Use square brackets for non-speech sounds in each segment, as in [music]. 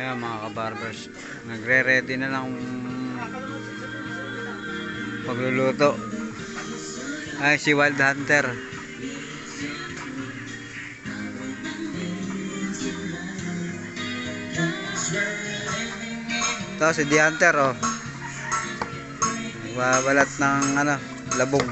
Ayan mga kabarbers. Nagre-ready na lang pagluluto. Ay, si Wild Hunter. Ito si The Hunter oh. Babalat ng ano, labong.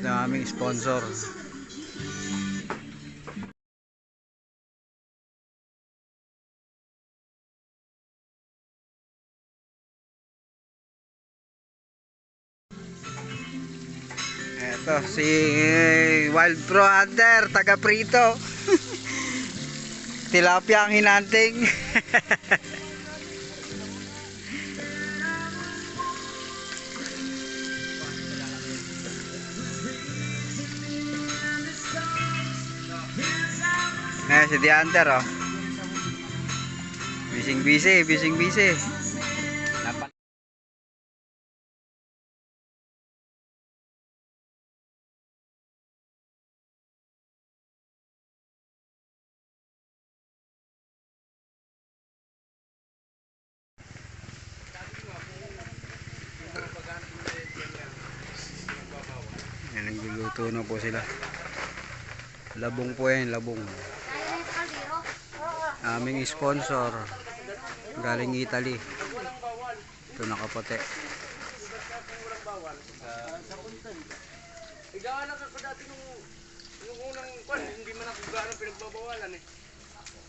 Ito ang aming sponsor. Ito si Wild Pro Hunter, taga Prito. [laughs] Tilapia ang hinanting. [laughs] Eh, si The Hunter, oh. Bising busy, bising busy. Dapat. Yan, nagluluto na po sila. Labong po yan, labong. Aming sponsor. Galing Italy. Ito nakapote. Igawa na ako dati nung yung unang kwan, hindi man ako gaano pinagbabawalan eh.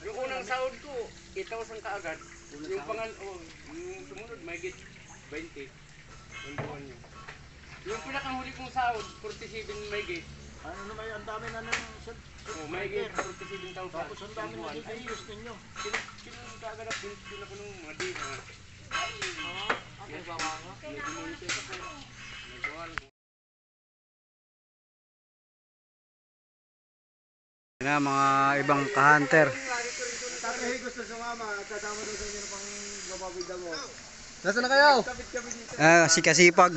Yung unang sahod ko, 8,000 kaagad. Yung pangal, oh, yung sumunod, may git 20. Yung buwan yun. Yung pinakahuli kong sahod, 47 may git. Ano naman ang dami na ng Oh, may git 47,000. Tapos ang dami na ayos ninyo. Kinong kaagad ako, pinag ako nung mga di. mga Ano ba mga? Nagbuwan. Yan na, mga ibang ka-hunter. Tatay gusto sumama, kasama daw sa inyo pang bababida mo. Nasaan na kayo? Ah, si Kasipag.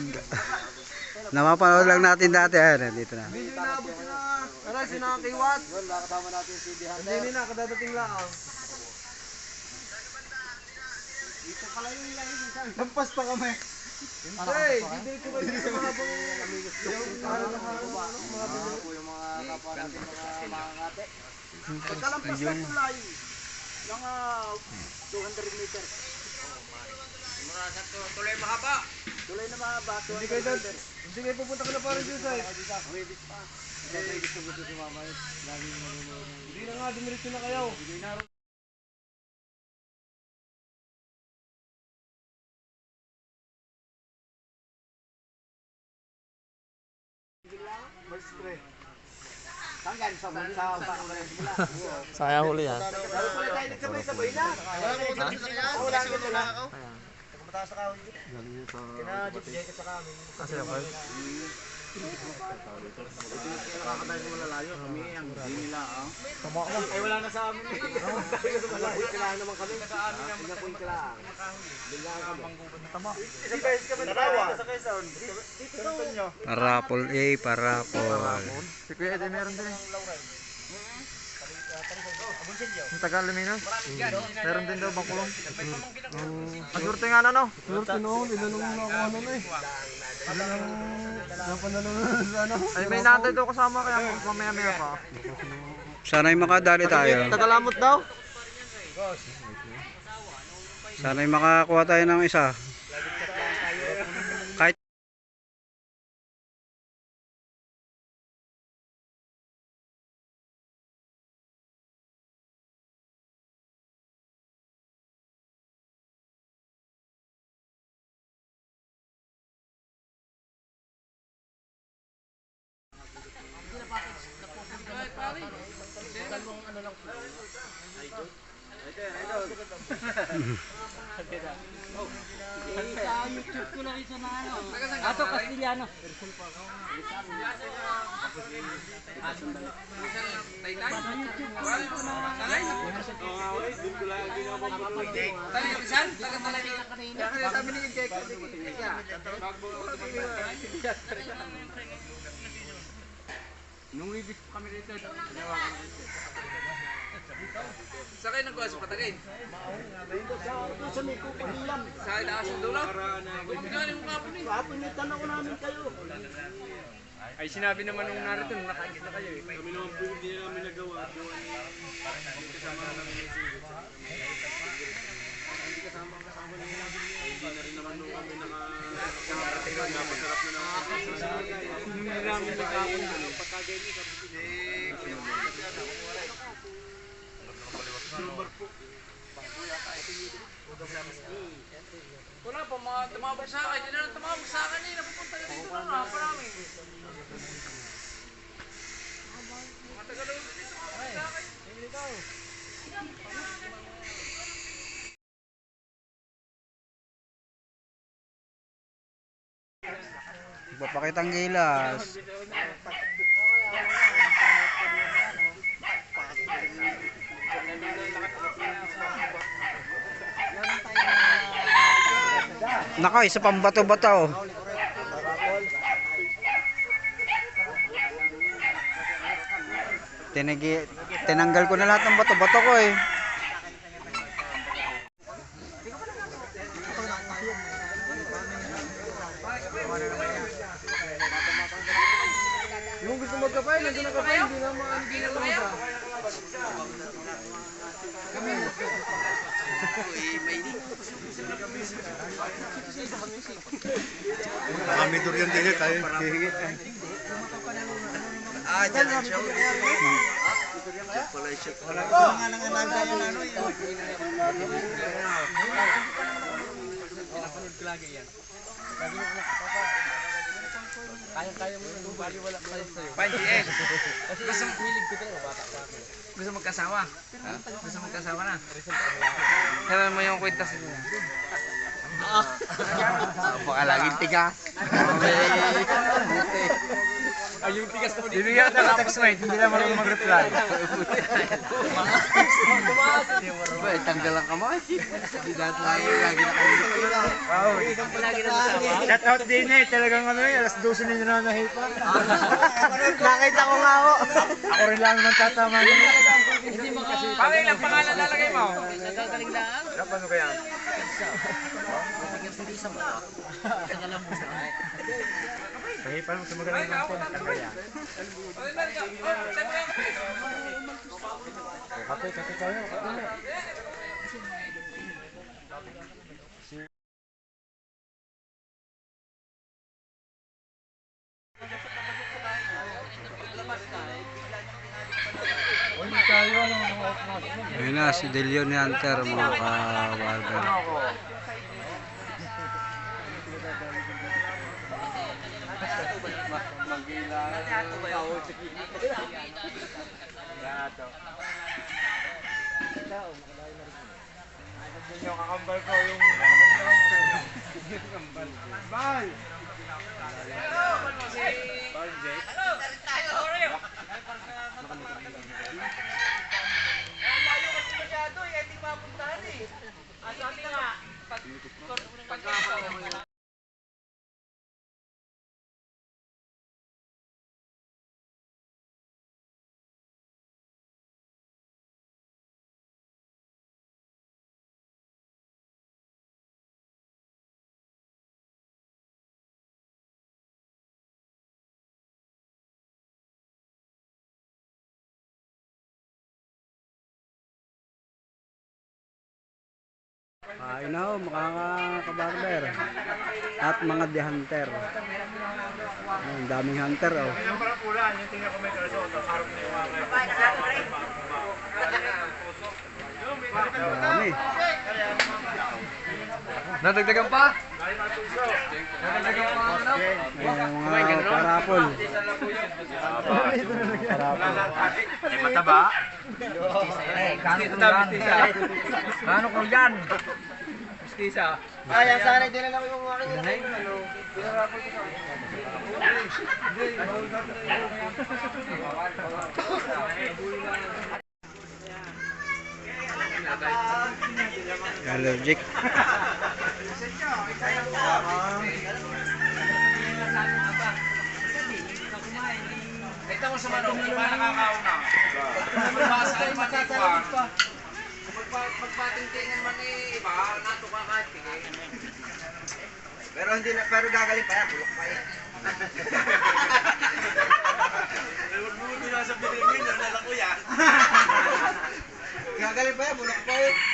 Napapanood lang natin dati. Ayan, dito na. Hindi naabot na. Ano, sinakiwat? Doon, nakasama natin si Dihan. Hindi na, kadadating lang. Dito pala yung ilahin minsan. Lampas pa kami. Hindi, hindi ko ba yung mga bang yung mga mga po yung mga kapwa natin mga mga kate. Pagkalampas na tulay. Ah, 200 meters. Mura sa tuloy mahaba. Tulay na mahaba. Hindi kayo. Hindi kayo pupunta ka na parang dito pa. Hindi gusto gusto si mama. Laging manunood. Hindi na nga, dumiretso na kayo. Hindi na Hanggang sa sa Sayang huli yan. Kasi ako. Nakakatay mo lalayo. Kami ang hindi nila. ah. Tama ko. Ay wala na sa amin. Tayo sa naman kami. Sa amin ang mga kailangan. Bilang kami. Tama. Isa guys kami narawa. Sa sound. Dito daw. nyo. Parapol A, parapol. Si Kuya Eddie meron din eh. Yung taga Luminos. Meron din daw bakulong. Masurte nga na no. Swerte no, nilalong na ako ano na eh. Ano. Ay may natay daw kasama kaya mamaya maya pa. Sana'y makadali tayo. Tagalamot daw. Sana'y makakuha tayo ng isa. उह हो गए था ओ ए सा युट्युब को निसो न आ Sa kayo nagkuha sa patagay? Sa itaas ng dulo? Galing mo kapon eh. Papinitan ako namin kayo. Ay sinabi naman nung narito, nung nakaigit na kayo eh. Kami naman po hindi namin nagawa. Gawa ni kasama namin yung singit. Hindi kasama kasama ni Hindi na rin naman nung kami naka napasarap na naman. Hindi namin nagkakon doon. Pagkagay ni Wala pa, mga tumabog sa akin. Hindi na lang tumabog sa akin eh. Napupunta na dito lang. Naparami. Mga tagalog dito. tumabog sa akin. Papakitang gilas. Nako, isa pang bato-bato. oh. Tinagi, tinanggal ko na lahat ng bato-bato ko eh. Yung gusto magkapay, nandun ang kapay, hindi na na lang isa. Kami durian din tayo. Ah, dyan ang show. Panjiel. Gusto hilig ko talaga bata pa ako. Gusto magkasawa? Gusto magkasawa na? Kailan mo yung kwenta sa niya? Baka laging tigas. Ay, yung tigas mo dito. Bibigyan kita ng text mate, hindi na marunong mag-reply. Ba, tanggal ang kamay. Hindi dahil lagi, lagi na kami. Wow. Shout out din eh, talagang ano eh, alas 12 na na nahipa. Nakita ko nga ako. Ako rin lang nang tatama nyo. Pangay lang pangalan lalagay mo. Paano kaya? Nahipa mo sa magaling ng phone. Kaya. Kape, kape tayo. Kape Ayun na, si Delion Hunter, mga ka-barber. Yung kakambal ko yung Bye! Ah, yun na ho, mga ka-barber. At mga de hunter. Ang daming hunter oh. Yung parang pula, yung tingnan ko may kaso, harap na yung mga Dami. Nadagdagan pa? May mga parapol. Parapol. Ay, mataba. Eh, kano ko yan? Kano ko yan? Justiça. Ay, ang sana din lang yung aking ano allergic Ito mo sa manok, di ba Pero hindi na, pero gagaling pa yan, bulok pa yan. Huwag mo nila sa Pilipino, nalako yan. [laughs] Gagaling pa yan, bulok pa yan.